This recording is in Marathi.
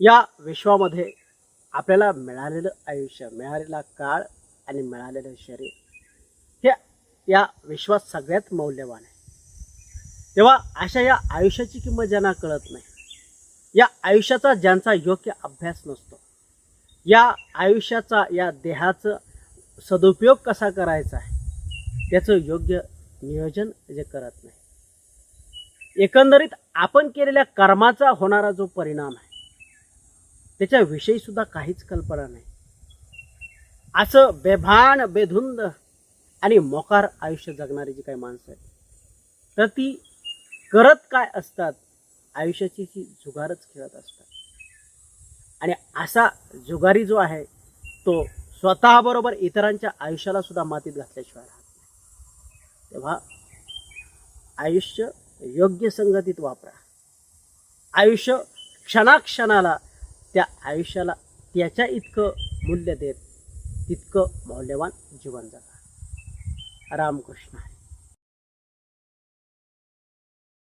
या विश्वामध्ये आपल्याला मिळालेलं आयुष्य मिळालेला काळ आणि मिळालेलं शरीर हे या विश्वात सगळ्यात मौल्यवान आहे. तेव्हा अशा या आयुष्याची किंमत ज्यांना कळत नाही या आयुष्याचा ज्यांचा योग्य अभ्यास नसतो या आयुष्याचा या देहाचं सदुपयोग कसा करायचा आहे त्याचं योग्य नियोजन जे करत नाही. एकंदरीत आपण केलेल्या कर्माचा होणारा जो परिणाम आहे त्याच्याविषयी सुद्धा काहीच कल्पना नाही. असं बेभान बेधुंद आणि मोकार आयुष्य जगणारी जी काही माणसं आहेत तर ती करत काय असतात आयुष्याची ती जुगारच खेळत असतात. आणि असा जुगारी जो आहे तो स्वतःबरोबर इतरांच्या आयुष्याला सुद्धा मातीत घातल्याशिवाय राहत नाही. तेव्हा आयुष्य योग्य संगतीत वापरा. आयुष्य क्षणाक्षणाला त्या आयुष्याला त्याच्या इतकं मूल्य देत तितकं मौल्यवान जीवन जगा. रामकृष्ण.